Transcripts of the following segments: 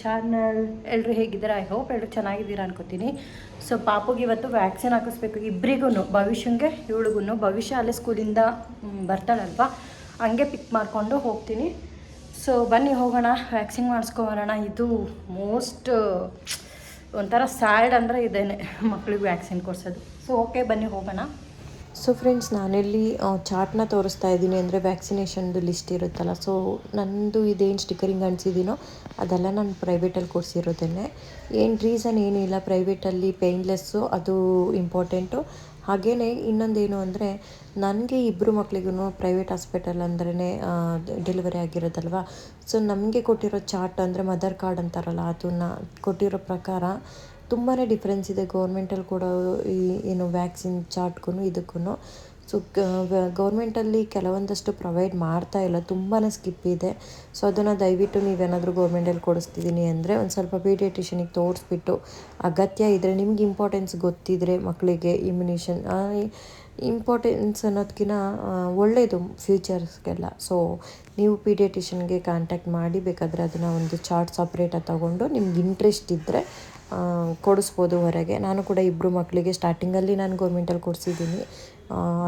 Channel ಎಲ್ಲರೂ ಹೇಗಿದ್ದೀರಾ? I hope ಎಲ್ಲರೂ ಚೆನ್ನಾಗಿದ್ದೀರಾ ಅನ್ಕೋತೀನಿ. ಸೊ ಪಾಪುಗೆ ಇವತ್ತು ವ್ಯಾಕ್ಸಿನ್ ಹಾಕಿಸ್ಬೇಕು. ಇಬ್ಬರಿಗೂ ಭವಿಷ್ಯಂಗೆ ಇವಳಿಗೂ ಭವಿಷ್ಯ ಅಲ್ಲೇ ಸ್ಕೂಲಿಂದ ಬರ್ತಾಳಲ್ವ ಬರ್ತಾಳಲ್ವಾ? ಹಂಗೆ ಪಿಕ್ ಮಾಡಿಕೊಂಡು ಹೋಗ್ತೀನಿ. ಸೊ ಬನ್ನಿ, ಹೋಗೋಣ ವ್ಯಾಕ್ಸಿನ್ ಮಾಡಿಸ್ಕೊಬರೋಣ. ಇದು ಮೋಸ್ಟ್ ಒಂಥರ ಸ್ಯಾಡ್ ಅಂದರೆ ಇದೇನೆ ಮಕ್ಳಿಗೆ ವ್ಯಾಕ್ಸಿನ್ ಕೊಡ್ಸೋದು. ಸೊ ಓಕೆ ಬನ್ನಿ, ಹೋಗೋಣ. ಸೊ ಫ್ರೆಂಡ್ಸ್ ನಾನಿಲ್ಲಿ ಚಾರ್ಟ್ನ ತೋರಿಸ್ತಾ ಇದ್ದೀನಿ ಅಂದರೆ ವ್ಯಾಕ್ಸಿನೇಷನ್ದು ಲಿಸ್ಟ್ ಇರುತ್ತಲ್ಲ. ಸೊ ನಂದು ಇದೇನು ಸ್ಟಿಕರಿಂಗ್ ಅನಿಸಿದ್ದೀನೋ ಅದೆಲ್ಲ ನಾನು ಪ್ರೈವೇಟಲ್ಲಿ ಕೊಡಿಸಿರೋದನ್ನೇ. ಏನು ರೀಸನ್ ಏನಿಲ್ಲ ಪ್ರೈವೇಟಲ್ಲಿ ಪೇಯ್ನ್ಲೆಸ್ಸು ಅದು ಇಂಪಾರ್ಟೆಂಟು ಹಾಗೆಯೇ ಇನ್ನೊಂದೇನು ಅಂದರೆ, ನನಗೆ ಇಬ್ಬರು ಮಕ್ಳಿಗೂ ಪ್ರೈವೇಟ್ ಹಾಸ್ಪಿಟಲ್ ಅಂದ್ರೇ ಡೆಲಿವರಿ ಆಗಿರೋದಲ್ವ? ಸೊ ನಮಗೆ ಕೊಟ್ಟಿರೋ ಚಾರ್ಟ್ ಅಂದರೆ ಮದರ್ ಕಾರ್ಡ್ ಅಂತಾರಲ್ಲ, ಅದನ್ನು ಕೊಟ್ಟಿರೋ ಪ್ರಕಾರ ತುಂಬಾ ಡಿಫ್ರೆನ್ಸ್ ಇದೆ ಗೌರ್ಮೆಂಟಲ್ಲಿ ಕೊಡೋ ಈ, ಏನು ವ್ಯಾಕ್ಸಿನ್ ಚಾರ್ಟ್ಗೂ ಇದಕ್ಕೂ ಸೊ ಗೌರ್ಮೆಂಟಲ್ಲಿ ಕೆಲವೊಂದಷ್ಟು ಪ್ರೊವೈಡ್ ಮಾಡ್ತಾ ಇಲ್ಲ ತುಂಬಾ ಸ್ಕಿಪ್ ಇದೆ. ಸೊ ಅದನ್ನು ದಯವಿಟ್ಟು ನೀವೇನಾದರೂ ಗೌರ್ಮೆಂಟಲ್ಲಿ ಕೊಡಿಸ್ತಿದ್ದೀನಿ ಅಂದರೆ ಒಂದು ಸ್ವಲ್ಪ ಪೀಡಿಯಟ್ರಿಷನಿಗೆ ತೋರಿಸ್ಬಿಟ್ಟು ಅಗತ್ಯ ಇದ್ದರೆ ನಿಮ್ಗೆ ಇಂಪಾರ್ಟೆನ್ಸ್ ಗೊತ್ತಿದ್ರೆ ಮಕ್ಕಳಿಗೆ ಇಮ್ಯುನೇಷನ್ ಇಂಪಾರ್ಟೆನ್ಸ್ ಅನ್ನೋದಕ್ಕಿಂತ ಒಳ್ಳೆಯದು ಫ್ಯೂಚರ್ಸ್ಗೆಲ್ಲ ಸೊ ನೀವು ಪೀಡಿಯಟ್ರಿಷನ್ಗೆ ಕಾಂಟ್ಯಾಕ್ಟ್ ಮಾಡಿ ಬೇಕಾದರೆ ಅದನ್ನು ಒಂದು ಚಾರ್ಟ್ ಸಪ್ರೇಟಾಗಿ ತೊಗೊಂಡು ನಿಮ್ಗೆ ಇಂಟ್ರೆಸ್ಟ್ ಇದ್ದರೆ ಕೊಡಿಸ್ಬೋದು ಹೊರಗೆ. ನಾನು ಕೂಡ ಇಬ್ಬರು ಮಕ್ಕಳಿಗೆ ಸ್ಟಾರ್ಟಿಂಗಲ್ಲಿ ನಾನು ಗೌರ್ಮೆಂಟಲ್ಲಿ ಕೊಡಿಸಿದ್ದೀನಿ.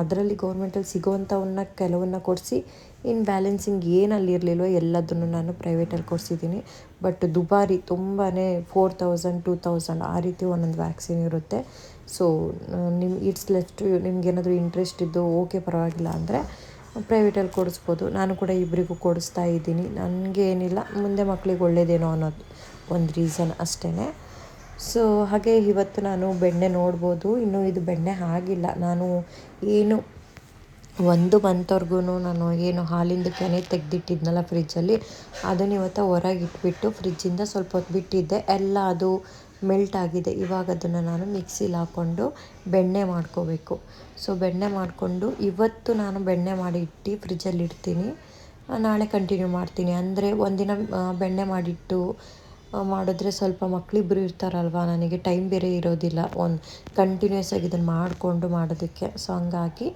ಅದರಲ್ಲಿ ಗೌರ್ಮೆಂಟಲ್ಲಿ ಸಿಗೋವಂಥವನ್ನ ಕೆಲವನ್ನ ಕೊಡಿಸಿ ಇನ್ನು ಬ್ಯಾಲೆನ್ಸಿಂಗ್ ಏನಲ್ಲಿ ಇರಲಿಲ್ವೋ ಎಲ್ಲದನ್ನು ನಾನು ಪ್ರೈವೇಟಲ್ಲಿ ಕೊಡಿಸಿದ್ದೀನಿ. ಬಟ್ ದುಬಾರಿ ತುಂಬಾ ಫೋರ್ ತೌಸಂಡ್ ಟೂ ತೌಸಂಡ್ ಆ ರೀತಿ ಒಂದೊಂದು ವ್ಯಾಕ್ಸಿನ್ ಇರುತ್ತೆ. ಸೊ ನಿಮ್ಮ ಇಟ್ಸ್ ಲೆಫ್ಟ್ ನಿಮ್ಗೇನಾದರೂ ಇಂಟ್ರೆಸ್ಟ್ ಇದ್ದು ಓಕೆ ಪರವಾಗಿಲ್ಲ ಅಂದರೆ ಪ್ರೈವೇಟಲ್ಲಿ ಕೊಡಿಸ್ಬೋದು. ನಾನು ಕೂಡ ಇಬ್ಬರಿಗೂ ಕೊಡಿಸ್ತಾ ಇದ್ದೀನಿ. ನನಗೆ ಏನಿಲ್ಲ, ಮುಂದೆ ಮಕ್ಕಳಿಗೆ ಒಳ್ಳೇದೇನೋ ಅನ್ನೋದು, ಒಂದು ರೀಸನ್ ಅಷ್ಟೇ ಸೊ ಹಾಗೆ ಇವತ್ತು ನಾನು ಬೆಣ್ಣೆ ನೋಡ್ಬೋದು. ಇನ್ನು ಇದು ಬೆಣ್ಣೆ ಆಗಿಲ್ಲ. ನಾನು ಏನು ಒಂದು ಮಂತ್ವರೆಗೂ ನಾನು ಏನು ಹಾಲಿಂದು ಕೆನೆ ತೆಗೆದಿಟ್ಟಿದ್ನಲ್ಲ ಫ್ರಿಜ್ಜಲ್ಲಿ, ಅದನ್ನು ಇವತ್ತು ಹೊರಗೆ ಇಟ್ಬಿಟ್ಟು ಫ್ರಿಜ್ಜಿಂದ ಸ್ವಲ್ಪ ಹೊತ್ತು ಬಿಟ್ಟಿದ್ದೆ. ಎಲ್ಲ ಅದು ಮೆಲ್ಟ್ ಆಗಿದೆ. ಇವಾಗ ಅದನ್ನು ನಾನು ಮಿಕ್ಸಿಲಿ ಹಾಕ್ಕೊಂಡು ಬೆಣ್ಣೆ ಮಾಡ್ಕೋಬೇಕು. ಸೊ ಬೆಣ್ಣೆ ಮಾಡಿಕೊಂಡು ಇವತ್ತು ನಾನು ಬೆಣ್ಣೆ ಮಾಡಿ ಇಟ್ಟು ಫ್ರಿಜ್ಜಲ್ಲಿ ಇಡ್ತೀನಿ. ನಾಳೆ ಕಂಟಿನ್ಯೂ ಮಾಡ್ತೀನಿ. ಅಂದರೆ ಒಂದಿನ ಬೆಣ್ಣೆ ಮಾಡಿಟ್ಟು ಮಾಡಿದ್ರೆ ಸ್ವಲ್ಪ ಮಕ್ಕಳಿಬ್ರು ಇರ್ತಾರಲ್ವ, ನನಗೆ ಟೈಮ್ ಬೇರೆ ಇರೋದಿಲ್ಲ. ಒಂದು ಕಂಟಿನ್ಯೂಸ್ ಆಗಿ ಇದನ್ನು ಮಾಡಿಕೊಂಡು ಮಾಡೋದಕ್ಕೆ. ಸೊ ಹಂಗಾಗಿ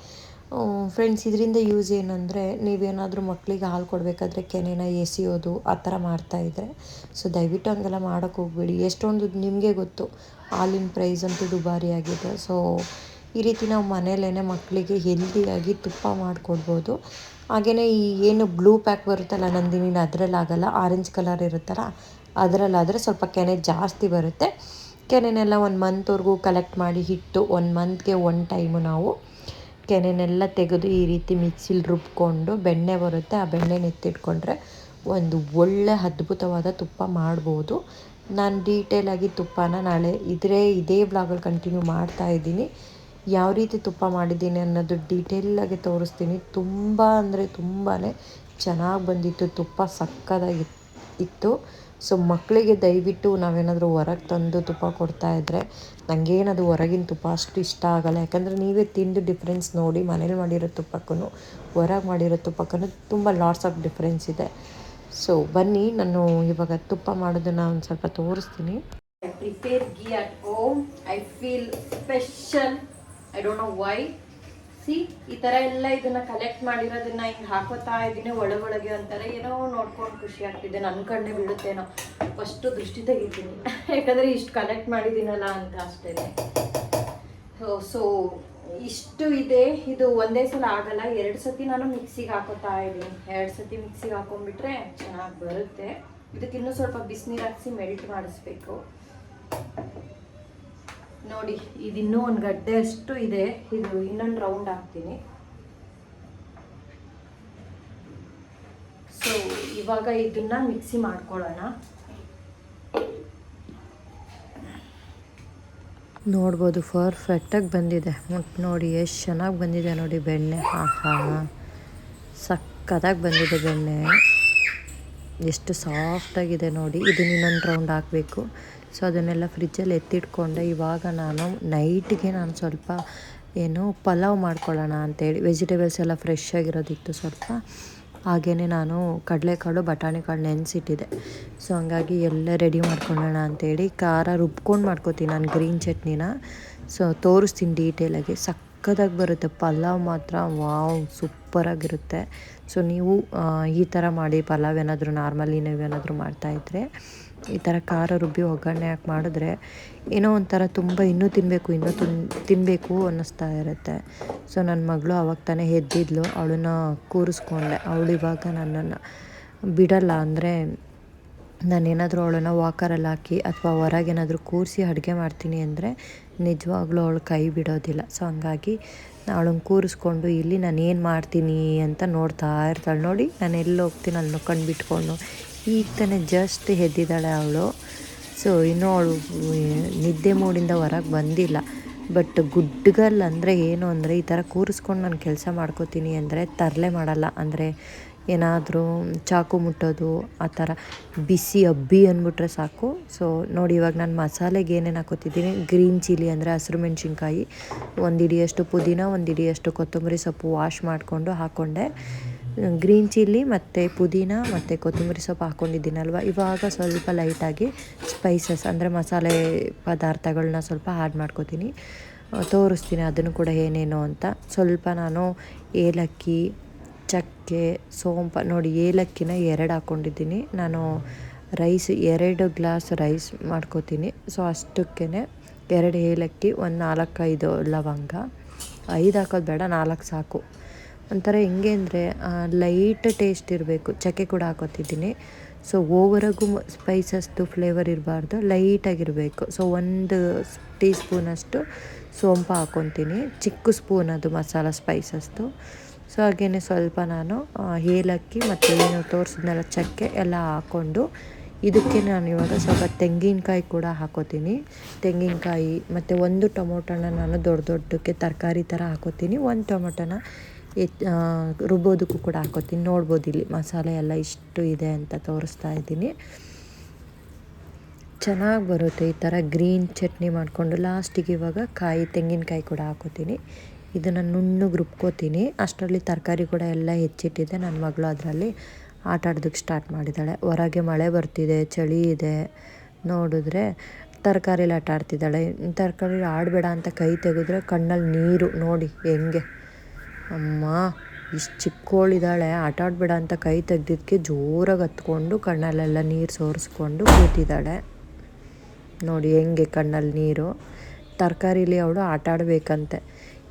ಫ್ರೆಂಡ್ಸ್ ಇದರಿಂದ ಯೂಸ್ ಏನಂದರೆ, ನೀವೇನಾದರೂ ಮಕ್ಕಳಿಗೆ ಹಾಲು ಕೊಡಬೇಕಾದ್ರೆ ಕೆನೆನ ಎಸೆಯೋದು, ಆ ಥರ ಮಾಡ್ತಾಯಿದ್ರೆ ಸೊ ದಯವಿಟ್ಟು ಹಂಗೆಲ್ಲ ಮಾಡೋಕ್ಕೆ ಹೋಗ್ಬೇಡಿ. ಎಷ್ಟೊಂದು ನಿಮಗೆ ಗೊತ್ತು, ಹಾಲಿನ ಪ್ರೈಸ್ ಅಂತೂ ದುಬಾರಿ ಆಗಿದೆ. ಸೊ ಈ ರೀತಿ ನಾವು ಮನೇಲೇ ಮಕ್ಕಳಿಗೆ ಹೆಲ್ದಿಯಾಗಿ ತುಪ್ಪ ಮಾಡಿಕೊಡ್ಬೋದು. ಹಾಗೆಯೇ ಈ ಏನು ಬ್ಲೂ ಪ್ಯಾಕ್ ಬರುತ್ತಲ್ಲ ನಂದಿನಿ, ಅದರಲ್ಲಾಗಲ್ಲ ಆರೆಂಜ್ ಕಲರ್ ಇರುತ್ತಲ್ಲ ಅದರಲ್ಲಾದರೆ ಸ್ವಲ್ಪ ಕೆನೆ ಜಾಸ್ತಿ ಬರುತ್ತೆ. ಕೆನೆನೆಲ್ಲ ಒಂದು ಮಂತ್ವರೆಗೂ ಕಲೆಕ್ಟ್ ಮಾಡಿ ಹಿಟ್ಟು ಒಂದು ಮಂತ್ಗೆ ಒನ್ ಟೈಮು ನಾವು ಕೆನೆನೆಲ್ಲ ತೆಗೆದು ಈ ರೀತಿ ಮಿಕ್ಸಿಲಿ ರುಬ್ಕೊಂಡು ಬೆಣ್ಣೆ ಬರುತ್ತೆ. ಆ ಬೆಣ್ಣೆನ ಎತ್ತಿಟ್ಕೊಂಡ್ರೆ ಒಂದು ಒಳ್ಳೆ ಅದ್ಭುತವಾದ ತುಪ್ಪ ಮಾಡ್ಬೋದು. ನಾನು ಡೀಟೇಲಾಗಿ ತುಪ್ಪನ ನಾಳೆ ಇದ್ರೆ ಇದೇ ಬ್ಲಾಗಲ್ಲಿ ಕಂಟಿನ್ಯೂ ಮಾಡ್ತಾ ಇದ್ದೀನಿ. ಯಾವ ರೀತಿ ತುಪ್ಪ ಮಾಡಿದ್ದೀನಿ ಅನ್ನೋದು ಡೀಟೇಲಾಗಿ ತೋರಿಸ್ತೀನಿ. ತುಂಬ ಅಂದರೆ ತುಂಬಾ ಚೆನ್ನಾಗಿ ಬಂದಿತ್ತು. ತುಪ್ಪ ಸಕ್ಕದಾಗಿ ಇತ್ತು. ಸೊ ಮಕ್ಕಳಿಗೆ ದಯವಿಟ್ಟು ನಾವೇನಾದರೂ ಹೊರಗೆ ತಂದು ತುಪ್ಪ ಕೊಡ್ತಾಯಿದ್ರೆ ನನಗೇನದು ಹೊರಗಿನ ತುಪ್ಪ ಅಷ್ಟು ಇಷ್ಟ ಆಗಲ್ಲ ಯಾಕಂದರೆ ನೀವೇ ತಿಂದು ಡಿಫ್ರೆನ್ಸ್ ನೋಡಿ ಮನೇಲಿ ಮಾಡಿರೋ ತುಪ್ಪಕ್ಕೂ ಹೊರಗೆ ಮಾಡಿರೋ ತುಪ್ಪಕ್ಕೂ ತುಂಬ ಲಾಟ್ಸ್ ಆಫ್ ಡಿಫ್ರೆನ್ಸ್ ಇದೆ ಸೊ ಬನ್ನಿ, ನಾನು ಇವಾಗ ತುಪ್ಪ ಮಾಡೋದನ್ನು ಒಂದು ಸ್ವಲ್ಪ ತೋರಿಸ್ತೀನಿ I prepare ghee at home. I feel special. I don't know why. See ಈ ತರ ಎಲ್ಲ ಇದನ್ನ ಕಲೆಕ್ಟ್ ಮಾಡಿರೋದನ್ನ ಹಿಂಗ್ ಹಾಕೋತಾ ಇದ್ದೀನಿ ಒಳಗೊಳಗೆ ಅಂತಾರೆ. ಏನೋ ನೋಡ್ಕೊಂಡು ಖುಷಿ ಆಗ್ತಿದೆ. ನನ್ನ ಕಣ್ಣೆ ಬಿಡುತ್ತೇನೋ ಫಸ್ಟ್ ದೃಷ್ಟಿ ತೆಗಿತೀನಿ. ಯಾಕಂದ್ರೆ ಇಷ್ಟು ಕಲೆಕ್ಟ್ ಮಾಡಿದ್ದೀನಲ್ಲ ಅಂತ ಅಷ್ಟೇ ಸೊ ಇಷ್ಟು ಇದೆ. ಇದು ಒಂದೇ ಸಲ ಆಗಲ್ಲ. ಎರಡು ಸತಿ ನಾನು ಮಿಕ್ಸಿಗೆ ಹಾಕೋತಾ ಇದ್ದೀನಿ ಎರಡು ಸತಿ ಮಿಕ್ಸಿಗೆ ಹಾಕೊಂಡ್ಬಿಟ್ರೆ ಚೆನ್ನಾಗಿ ಬರುತ್ತೆ. ಇದಕ್ಕೆ ಇನ್ನೂ ಸ್ವಲ್ಪ ಬಿಸಿನೀರು ಹಾಕಿಸಿ ಮೆಲ್ಟ್ ಮಾಡಿಸ್ಬೇಕು. ನೋಡಿ, ಇದಿನ್ನೂ ಒಂದು ಗಡ್ಡೆ ಅಷ್ಟು ಇದೆ. ಇದು ಇನ್ನೊಂದು ರೌಂಡ್ ಹಾಕ್ತೀನಿ. ಸೊ ಇವಾಗ ಇದನ್ನ ಮಿಕ್ಸಿ ಮಾಡ್ಕೊಳ್ಳೋಣ. ನೋಡ್ಬೋದು ಪರ್ಫೆಕ್ಟಾಗಿ ಬಂದಿದೆ. ನೋಡಿ, ಎಷ್ಟು ಚೆನ್ನಾಗಿ ಬಂದಿದೆ ನೋಡಿ ಬೆಣ್ಣೆ. ಆಹಾ. ಸಕ್ಕತ್ತಾಗಿ ಬಂದಿದೆ ಬೆಣ್ಣೆ. ಎಷ್ಟು ಸಾಫ್ಟಾಗಿದೆ ನೋಡಿ. ಇದನ್ನ ಇನ್ನೊಂದು ರೌಂಡ್ ಹಾಕಬೇಕು. ಸೊ ಅದನ್ನೆಲ್ಲ ಫ್ರಿಜ್ಜಲ್ಲಿ ಎತ್ತಿಟ್ಕೊಂಡೆ. ಇವಾಗ ನಾನು ನೈಟ್ಗೆ ನಾನು ಸ್ವಲ್ಪ ಏನು ಪಲಾವ್ ಮಾಡ್ಕೊಳ್ಳೋಣ ಅಂತೇಳಿ, ವೆಜಿಟೇಬಲ್ಸ್ ಎಲ್ಲ ಫ್ರೆಶ್ ಆಗಿರೋದಿತ್ತು ಸ್ವಲ್ಪ. ಹಾಗೆಯೇ ನಾನು ಕಡಲೆಕಾಳು ಬಟಾಣಿ ಕಾಳು ನೆನೆಸಿಟ್ಟಿದ್ದೆ. ಸೊ ಹಂಗಾಗಿ ಎಲ್ಲ ರೆಡಿ ಮಾಡ್ಕೊಳ್ಳೋಣ ಅಂತೇಳಿ ಖಾರ ರುಬ್ಕೊಂಡು ಮಾಡ್ಕೋತೀನಿ ನಾನು ಗ್ರೀನ್ ಚಟ್ನಿನ. ಸೊ ತೋರಿಸ್ತೀನಿ ಡೀಟೇಲಾಗಿ ಸಕ್ಕ ಸಕ್ಕದಾಗಿ ಬರುತ್ತೆ. ಪಲಾವ್ ಮಾತ್ರ ವಾವ್ ಸೂಪರಾಗಿರುತ್ತೆ ಸೊ ನೀವು ಈ ಥರ ಮಾಡಿ ಪಲಾವ್ ಏನಾದರೂ ನಾರ್ಮಲಿ ನೀವೇನಾದರೂ ಮಾಡ್ತಾಯಿದ್ರೆ ಈ ಥರ ಖಾರ ರುಬ್ಬಿ ಒಗ್ಗರಣೆ ಹಾಕಿ ಮಾಡಿದ್ರೆ ಏನೋ ಒಂಥರ ತುಂಬ ಇನ್ನೂ ತಿನ್ನಬೇಕು, ಇನ್ನೂ ತಿನ್, ತಿನ್ನಬೇಕು ಅನ್ನಿಸ್ತಾ ಇರುತ್ತೆ. ಸೊ ನನ್ನ ಮಗಳು ಅವಾಗ ತಾನೇ ಎದ್ದಿದ್ಲು, ಅವಳನ್ನ ಕೂರಿಸ್ಕೊಂಡೆ. ಅವಳು ಇವಾಗ ನನ್ನನ್ನು ಬಿಡಲ್ಲ ಅಂದರೆ ನಾನೇನಾದರೂ ಅವಳನ್ನು ವಾಕರಲ್ಲಿ ಹಾಕಿ ಅಥವಾ ಹೊರಗೇನಾದರೂ ಕೂರಿಸಿ ಅಡುಗೆ ಮಾಡ್ತೀನಿ ಅಂದರೆ ನಿಜವಾಗ್ಲೂ ಅವಳು ಕೈ ಬಿಡೋದಿಲ್ಲ. ಸೊ ಹಂಗಾಗಿ ಅವಳನ್ನ ಕೂರಿಸ್ಕೊಂಡು ಇಲ್ಲಿ ನಾನು ಏನು ಮಾಡ್ತೀನಿ ಅಂತ ನೋಡ್ತಾ ಇರ್ತಾಳೆ. ನೋಡಿ ನಾನು ಎಲ್ಲಿ ಹೋಗ್ತೀನಿ, ಅಲ್ಲಿ ಕಣ್ಣು ಬಿಟ್ಕೊಂಡು ಈಗ ತಾನೇ ಜಸ್ಟ್ ಎದ್ದಿದ್ದಾಳೆ ಅವಳು. ಸೊ ಇನ್ನೂ ಅವಳು ನಿದ್ದೆ ಮೂಡಿಂದ ಹೊರಗೆ ಬಂದಿಲ್ಲ. ಬಟ್ ಗುಡ್ಗಲ್ ಅಂದರೆ ಏನು ಅಂದರೆ ಈ ಥರ ಕೂರಿಸ್ಕೊಂಡು ನಾನು ಕೆಲಸ ಮಾಡ್ಕೋತೀನಿ ಅಂದರೆ ತರಲೆ ಮಾಡಲ್ಲ. ಅಂದರೆ ಏನಾದರೂ ಚಾಕು ಮುಟ್ಟೋದು, ಆ ಥರ ಬಿಸಿ ಅಬ್ಬಿ ಅಂದ್ಬಿಟ್ರೆ ಸಾಕು. ಸೊ ನೋಡಿ ಇವಾಗ ನಾನು ಮಸಾಲೆಗೆ ಏನೇನು ಹಾಕೋತಿದ್ದೀನಿ. ಗ್ರೀನ್ ಚಿಲ್ಲಿ ಅಂದರೆ ಹಸಿರು ಮೆಣಸಿನ್ಕಾಯಿ. ಒಂದು ಹಿಡಿಯಷ್ಟು ಪುದೀನ, ಒಂದು ಹಿಡಿಯಷ್ಟು ಕೊತ್ತಂಬರಿ ಸೊಪ್ಪು ವಾಶ್ ಮಾಡಿಕೊಂಡು ಹಾಕ್ಕೊಂಡೆ ಗ್ರೀನ್ ಚಿಲ್ಲಿ ಮತ್ತು ಪುದೀನ ಮತ್ತು ಕೊತ್ತಂಬರಿ ಸೊಪ್ಪು ಹಾಕ್ಕೊಂಡಿದ್ದೀನಲ್ವ ಇವಾಗ ಸ್ವಲ್ಪ ಲೈಟಾಗಿ ಸ್ಪೈಸಸ್, ಅಂದರೆ ಮಸಾಲೆ ಪದಾರ್ಥಗಳನ್ನ ಸ್ವಲ್ಪ ಆ್ಯಡ್ ಮಾಡ್ಕೋತೀನಿ. ತೋರಿಸ್ತೀನಿ ಅದನ್ನು ಕೂಡ ಏನೇನು ಅಂತ. ಸ್ವಲ್ಪ ನಾನು ಏಲಕ್ಕಿ, ಚಕ್ಕೆ, ಸೋಂಪು, ನೋಡಿ ಏಲಕ್ಕಿನ ಎರಡು ಹಾಕ್ಕೊಂಡಿದ್ದೀನಿ ನಾನು ರೈಸ್, ಎರಡು ಗ್ಲಾಸ್ ರೈಸ್ ಮಾಡ್ಕೋತೀನಿ. ಸೊ ಅಷ್ಟಕ್ಕೇ ಎರಡು ಏಲಕ್ಕಿ, ಒಂದು ನಾಲ್ಕೈದು ಲವಂಗ. ಐದು ಹಾಕೋದು ಬೇಡ, ನಾಲ್ಕು ಸಾಕು. ಒಂಥರ ಹೆಂಗೆ ಅಂದರೆ ಲೈಟ್ ಟೇಸ್ಟ್ ಇರಬೇಕು. ಚಕ್ಕೆ ಕೂಡ ಹಾಕೋತಿದ್ದೀನಿ. ಸೊ ಓವರಾಗೂ ಸ್ಪೈಸಸ್ದು ಫ್ಲೇವರ್ ಇರಬಾರ್ದು. ಲೈಟಾಗಿರಬೇಕು ಸೊ ಒಂದು ಟೀ ಸ್ಪೂನಷ್ಟು ಸೋಂಪು ಹಾಕ್ಕೊತೀನಿ ಚಿಕ್ಕ ಸ್ಪೂನ್ ಅದು ಮಸಾಲ ಸ್ಪೈಸಸ್ದು ಸೊ ಹಾಗೇ ಸ್ವಲ್ಪ ನಾನು ಏಲಕ್ಕಿ ಮತ್ತು ಏನು ತೋರಿಸಿದ್ನೆಲ್ಲ ಚಕ್ಕೆ ಎಲ್ಲ ಹಾಕ್ಕೊಂಡು, ಇದಕ್ಕೆ ನಾನು ಇವಾಗ ಸ್ವಲ್ಪ ತೆಂಗಿನಕಾಯಿ ಕೂಡ ಹಾಕೋತೀನಿ. ತೆಂಗಿನಕಾಯಿ ಮತ್ತು ಒಂದು ಟೊಮೊಟೊನ ನಾನು ದೊಡ್ಡ ದೊಡ್ಡಕ್ಕೆ ತರಕಾರಿ ಥರ ಹಾಕೋತೀನಿ. ಒಂದು ಟೊಮೊಟೊನ ರುಬ್ಬೋದಕ್ಕೂ ಕೂಡ ಹಾಕೋತೀನಿ. ನೋಡ್ಬೋದು ಇಲ್ಲಿ ಮಸಾಲೆ ಎಲ್ಲ ಇಷ್ಟು ಇದೆ ಅಂತ ತೋರಿಸ್ತಾ ಇದ್ದೀನಿ. ಚೆನ್ನಾಗಿ ಬರುತ್ತೆ ಈ ಥರ ಗ್ರೀನ್ ಚಟ್ನಿ ಮಾಡಿಕೊಂಡು. ಲಾಸ್ಟಿಗೆ ಇವಾಗ ಕಾಯಿ, ತೆಂಗಿನಕಾಯಿ ಕೂಡ ಹಾಕೋತೀನಿ. ಇದನ್ನು ನುಣ್ಣಗೆ ರುಬ್ಕೋತೀನಿ. ಅಷ್ಟರಲ್ಲಿ ತರಕಾರಿ ಕೂಡ ಎಲ್ಲ ಹೆಚ್ಚಿಟ್ಟಿದೆ. ನನ್ನ ಮಗಳು ಅದರಲ್ಲಿ ಆಟ ಆಡೋದಕ್ಕೆ ಸ್ಟಾರ್ಟ್ ಮಾಡಿದ್ದಾಳೆ. ಹೊರಗೆ ಮಳೆ ಬರ್ತಿದೆ, ಚಳಿ ಇದೆ. ನೋಡಿದ್ರೆ ತರಕಾರಿಲಿ ಆಟ ಆಡ್ತಿದ್ದಾಳೆ. ತರಕಾರಿ ಆಡಬೇಡ ಅಂತ ಕೈ ತೆಗೆದ್ರೆ ಕಣ್ಣಲ್ಲಿ ನೀರು ನೋಡಿ ಹೆಂಗೆ ಅಮ್ಮ, ಇಷ್ಟು ಚಿಕ್ಕವಳಿದ್ದಾಳೆ ಆಟ ಆಡಬೇಡ ಅಂತ ಕೈ ತೆಗ್ದಿದ್ದಕ್ಕೆ ಜೋರಾಗಿ ಹತ್ಕೊಂಡು ಕಣ್ಣಲ್ಲೆಲ್ಲ ನೀರು ಸೋರಿಸ್ಕೊಂಡು ಕೂತಿದ್ದಾಳೆ. ನೋಡಿ ಹೆಂಗೆ ಕಣ್ಣಲ್ಲಿ ನೀರು. ತರಕಾರಿಲಿ ಅವಳು ಆಟ ಆಡಬೇಕಂತೆ.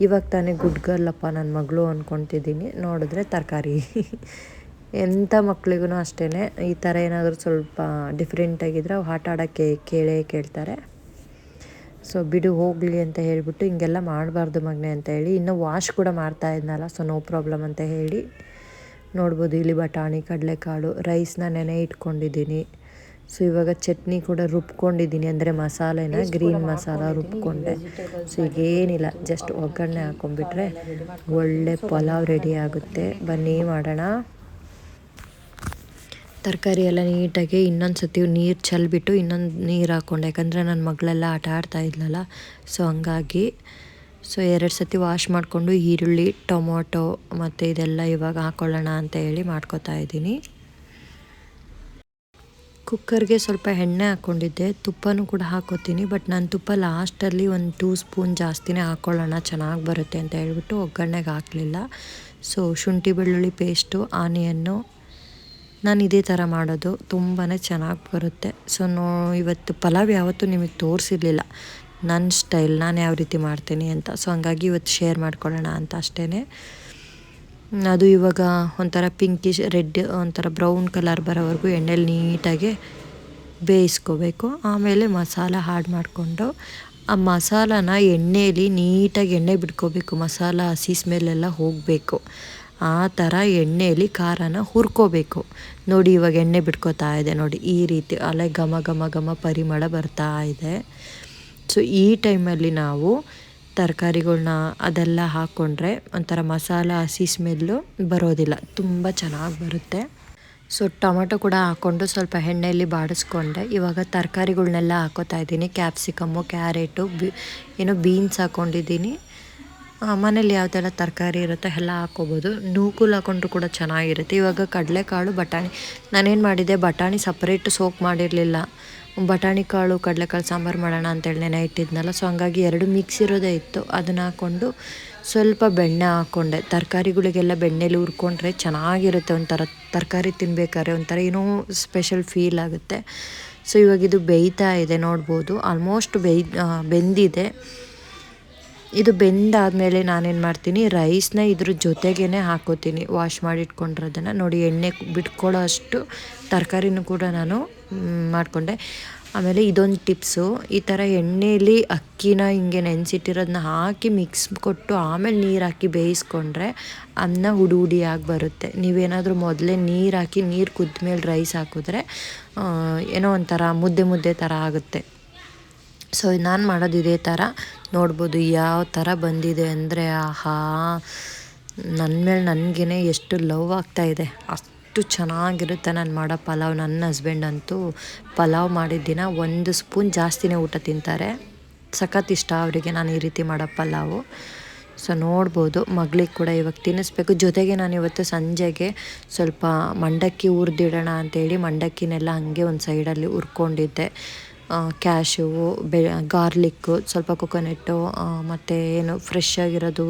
ಇವಾಗ ತಾನೇ ಗುಡ್ಗಲ್ಲಪ್ಪ ನನ್ನ ಮಗಳು ಅಂದ್ಕೊತಿದ್ದೀನಿ ನೋಡಿದ್ರೆ ತರಕಾರಿ. ಎಂಥ ಮಕ್ಳಿಗೂ ಅಷ್ಟೇ ಈ ಥರ ಏನಾದರೂ ಸ್ವಲ್ಪ ಡಿಫ್ರೆಂಟಾಗಿದ್ದರೆ ಅವು ಆಟ ಆಡೋಕ್ಕೆ ಕೇಳೇ ಕೇಳ್ತಾರೆ. ಸೊ ಬಿಡು ಹೋಗಲಿ ಅಂತ ಹೇಳಿಬಿಟ್ಟು ಹಿಂಗೆಲ್ಲ ಮಾಡಬಾರ್ದು ಮಗನೆ ಅಂತ ಹೇಳಿ ಇನ್ನೂ ವಾಶ್ ಕೂಡ ಮಾಡ್ತಾ ಇದ್ನಲ್ಲ ಸೊ ನೋ ಪ್ರಾಬ್ಲಮ್ ಅಂತ ಹೇಳಿ ನೋಡ್ಬೋದು. ಇಲ್ಲಿ ಬಟಾಣಿ ಕಡಲೆಕಾಳು ರೈಸ್ನ ನೆನೆ ಇಟ್ಕೊಂಡಿದ್ದೀನಿ. ಸೊ ಇವಾಗ ಚಟ್ನಿ ಕೂಡ ರುಬ್ಕೊಂಡಿದ್ದೀನಿ ಅಂದರೆ ಮಸಾಲೆನ ಗ್ರೀನ್ ಮಸಾಲ ರುಬ್ಕೊಂಡೆ. ಸೊ ಈಗೇನಿಲ್ಲ ಜಸ್ಟ್ ಒಗ್ಗರಣೆ ಹಾಕೊಂಡ್ಬಿಟ್ರೆ ಒಳ್ಳೆ ಪಲಾವ್ ರೆಡಿ ಆಗುತ್ತೆ. ಬನ್ನಿ ಮಾಡೋಣ. ತರಕಾರಿ ಎಲ್ಲ ನೀಟಾಗಿ ಇನ್ನೊಂದು ಸತಿ ನೀರು ಚೆಲ್ಬಿಟ್ಟು ಇನ್ನೊಂದು ನೀರು ಹಾಕ್ಕೊಂಡೆ. ಯಾಕಂದರೆ ನನ್ನ ಮಗಳೆಲ್ಲ ಆಟ ಆಡ್ತಾ ಇದ್ಲಲ್ಲ, ಸೊ ಹಂಗಾಗಿ, ಸೊ ಎರಡು ಸತಿ ವಾಶ್ ಮಾಡಿಕೊಂಡು ಈರುಳ್ಳಿ, ಟೊಮೊಟೊ ಮತ್ತು ಇದೆಲ್ಲ ಇವಾಗ ಹಾಕ್ಕೊಳ್ಳೋಣ ಅಂತ ಹೇಳಿ ಮಾಡ್ಕೊತಾ ಇದ್ದೀನಿ. ಕುಕ್ಕರ್ಗೆ ಸ್ವಲ್ಪ ಎಣ್ಣೆ ಹಾಕ್ಕೊಂಡಿದ್ದೆ. ತುಪ್ಪನೂ ಕೂಡ ಹಾಕೋತೀನಿ ಬಟ್ ನಾನು ತುಪ್ಪ ಲಾಸ್ಟಲ್ಲಿ ಒಂದು ಟೂ ಸ್ಪೂನ್ ಜಾಸ್ತಿನೇ ಹಾಕ್ಕೊಳ್ಳೋಣ ಚೆನ್ನಾಗಿ ಬರುತ್ತೆ ಅಂತ ಹೇಳ್ಬಿಟ್ಟು ಒಗ್ಗರಣೆಗೆ ಹಾಕಲಿಲ್ಲ. ಸೊ ಶುಂಠಿ ಬೆಳ್ಳುಳ್ಳಿ ಪೇಸ್ಟು, ಆನಿಯನ್ನು ನಾನು ಇದೇ ಥರ ಮಾಡೋದು ತುಂಬಾ ಚೆನ್ನಾಗಿ ಬರುತ್ತೆ. ಸೊ ನೋ, ಇವತ್ತು ಪಲಾವ್ ಯಾವತ್ತೂ ನಿಮಗೆ ತೋರಿಸಿರ್ಲಿಲ್ಲ. ನನ್ನ ಸ್ಟೈಲ್, ನಾನು ಯಾವ ರೀತಿ ಮಾಡ್ತೀನಿ ಅಂತ. ಸೊ ಹಂಗಾಗಿ ಇವತ್ತು ಶೇರ್ ಮಾಡ್ಕೊಳ್ಳೋಣ ಅಂತ ಅಷ್ಟೇ ಅದು ಇವಾಗ ಒಂಥರ ಪಿಂಕಿಶ್, ರೆಡ್, ಒಂಥರ ಬ್ರೌನ್ ಕಲರ್ ಬರೋವರೆಗೂ ಎಣ್ಣೆಲಿ ನೀಟಾಗಿ ಬೇಯಿಸ್ಕೋಬೇಕು. ಆಮೇಲೆ ಮಸಾಲ ಹಾಡ್ ಮಾಡಿಕೊಂಡು, ಆ ಮಸಾಲಾನ ಎಣ್ಣೆಯಲ್ಲಿ ನೀಟಾಗಿ ಎಣ್ಣೆ ಬಿಟ್ಕೋಬೇಕು. ಮಸಾಲ ಹಸಿ ಸ್ಮೆಲ್ಲೆಲ್ಲ ಹೋಗಬೇಕು. ಆ ಥರ ಎಣ್ಣೆಯಲ್ಲಿ ಖಾರನ ಹುರ್ಕೋಬೇಕು. ನೋಡಿ, ಇವಾಗ ಎಣ್ಣೆ ಬಿಟ್ಕೋತಾ ಇದೆ. ನೋಡಿ, ಈ ರೀತಿ ಅಲೆ ಘಮ ಘಮ ಘಮ ಪರಿಮಳ ಬರ್ತಾ ಇದೆ. ಸೊ ಈ ಟೈಮಲ್ಲಿ ನಾವು ತರಕಾರಿಗಳನ್ನ ಅದೆಲ್ಲ ಹಾಕ್ಕೊಂಡ್ರೆ ಒಂಥರ ಮಸಾಲ, ಹಸಿ ಸ್ಮೆಲ್ಲು ಬರೋದಿಲ್ಲ. ತುಂಬ ಚೆನ್ನಾಗಿ ಬರುತ್ತೆ. ಸೊ ಟೊಮೆಟೊ ಕೂಡ ಹಾಕ್ಕೊಂಡು ಸ್ವಲ್ಪ ಎಣ್ಣೆಯಲ್ಲಿ ಬಾಡಿಸ್ಕೊಂಡೆ. ಇವಾಗ ತರಕಾರಿಗಳ್ನೆಲ್ಲ ಹಾಕೋತಾ ಇದ್ದೀನಿ. ಕ್ಯಾಪ್ಸಿಕಮ್ಮು, ಕ್ಯಾರೆಟು, ಬಿ, ಏನೋ ಬೀನ್ಸ್ ಹಾಕ್ಕೊಂಡಿದ್ದೀನಿ ಮನೇಲಿ ಯಾವುದೆಲ್ಲ ತರಕಾರಿ ಇರುತ್ತೆ ಎಲ್ಲ ಹಾಕ್ಕೋಬೋದು. ನೂಕುಲ್ ಹಾಕೊಂಡ್ರು ಕೂಡ ಚೆನ್ನಾಗಿರುತ್ತೆ. ಇವಾಗ ಕಡಲೆಕಾಳು, ಬಟಾಣಿ. ನಾನೇನು ಮಾಡಿದ್ದೆ, ಬಟಾಣಿ ಸಪ್ರೇಟ್ ಸೋಕ್ ಮಾಡಿರಲಿಲ್ಲ. ಬಟಾಣಿ ಕಾಳು, ಕಡಲೆಕಾಳು, ಸಾಂಬಾರು ಮಾಡೋಣ ಅಂತೇಳಿ ನೆನೆ ಇಟ್ಟಿದ್ನಲ್ಲ. ಸೊ ಹಂಗಾಗಿ ಎರಡು ಮಿಕ್ಸ್ ಇರೋದೇ ಇತ್ತು. ಅದನ್ನು ಹಾಕ್ಕೊಂಡು ಸ್ವಲ್ಪ ಬೆಣ್ಣೆ ಹಾಕ್ಕೊಂಡೆ. ತರಕಾರಿಗಳಿಗೆಲ್ಲ ಬೆಣ್ಣೆಲಿ ಹುರ್ಕೊಂಡ್ರೆ ಚೆನ್ನಾಗಿರುತ್ತೆ. ಒಂಥರ ತರಕಾರಿ ತಿನ್ಬೇಕಾದ್ರೆ ಒಂಥರ ಏನೋ ಸ್ಪೆಷಲ್ ಫೀಲ್ ಆಗುತ್ತೆ. ಸೊ ಇವಾಗ ಇದು ಬೇಯ್ತಾ ಇದೆ ನೋಡ್ಬೋದು. ಆಲ್ಮೋಸ್ಟ್ ಬೇಯ್ ಬೆಂದಿದೆ. ಇದು ಬೆಂದಾದಮೇಲೆ ನಾನೇನು ಮಾಡ್ತೀನಿ ರೈಸ್ನ ಇದ್ರ ಜೊತೆಗೇ ಹಾಕೋತೀನಿ. ವಾಶ್ ಮಾಡಿ ಇಟ್ಕೊಂಡಿರೋದನ್ನು ನೋಡಿ, ಎಣ್ಣೆ ಬಿಟ್ಕೊಳ್ಳೋ ಅಷ್ಟು ತರಕಾರಿನೂ ಕೂಡ ನಾನು ಮಾಡಿಕೊಂಡೆ. ಆಮೇಲೆ ಇದೊಂದು ಟಿಪ್ಸು, ಈ ಥರ ಎಣ್ಣೆಯಲ್ಲಿ ಅಕ್ಕಿನ ಹಿಂಗೆ ನೆನೆಸಿಟ್ಟಿರೋದನ್ನ ಹಾಕಿ ಮಿಕ್ಸ್ ಕೊಟ್ಟು ಆಮೇಲೆ ನೀರು ಹಾಕಿ ಬೇಯಿಸ್ಕೊಂಡ್ರೆ ಅನ್ನ ಹುಡಿ ಹುಡಿಯಾಗಿ ಬರುತ್ತೆ. ನೀವೇನಾದರೂ ಮೊದಲೇ ನೀರು ಹಾಕಿ ನೀರು ಕುದ್ದ ಮೇಲೆ ರೈಸ್ ಹಾಕಿದ್ರೆ ಏನೋ ಒಂಥರ ಮುದ್ದೆ ಮುದ್ದೆ ಥರ ಆಗುತ್ತೆ. ಸೊ ನಾನು ಮಾಡೋದು ಇದೇ ಥರ ನೋಡ್ಬೋದು ಯಾವ ಥರ ಬಂದಿದೆ ಅಂದರೆ, ಆಹಾ ನನ್ನ ಮೇಲೆ ನನಗೇ ಎಷ್ಟು ಲವ್ ಆಗ್ತಾ ಇದೆ. ಅಷ್ಟು ಚೆನ್ನಾಗಿರುತ್ತೆ ನಾನು ಮಾಡೋ ಪಲಾವ್. ನನ್ನ ಹಸ್ಬೆಂಡ್ ಅಂತೂ ಪಲಾವ್ ಮಾಡಿದ ದಿನ ಒಂದು ಸ್ಪೂನ್ ಜಾಸ್ತಿನೇ ಊಟ ತಿಂತಾರೆ. ಸಖತ್ ಇಷ್ಟ ಅವರಿಗೆ ನಾನು ಈ ರೀತಿ ಮಾಡೋ ಪಲಾವು. ಸೊ ನೋಡ್ಬೋದು. ಮಗಳಿಗೆ ಕೂಡ ಇವಾಗ ತಿನ್ನಿಸ್ಬೇಕು. ಜೊತೆಗೆ ನಾನು ಇವತ್ತು ಸಂಜೆಗೆ ಸ್ವಲ್ಪ ಮಂಡಕ್ಕಿ ಹುರಿದಿಡೋಣ ಅಂತೇಳಿ ಮಂಡಕ್ಕಿನೆಲ್ಲ ಹಾಗೆ ಒಂದು ಸೈಡಲ್ಲಿ ಹುರ್ಕೊಂಡಿದ್ದೆ. ಕ್ಯಾಶು ಬೆ ಗಾರ್ಲಿಕ್ಕು ಸ್ವಲ್ಪ ಕೊಕೊನೆಟ್ಟು ಮತ್ತು ಏನು ಫ್ರೆಶ್ ಆಗಿರೋದು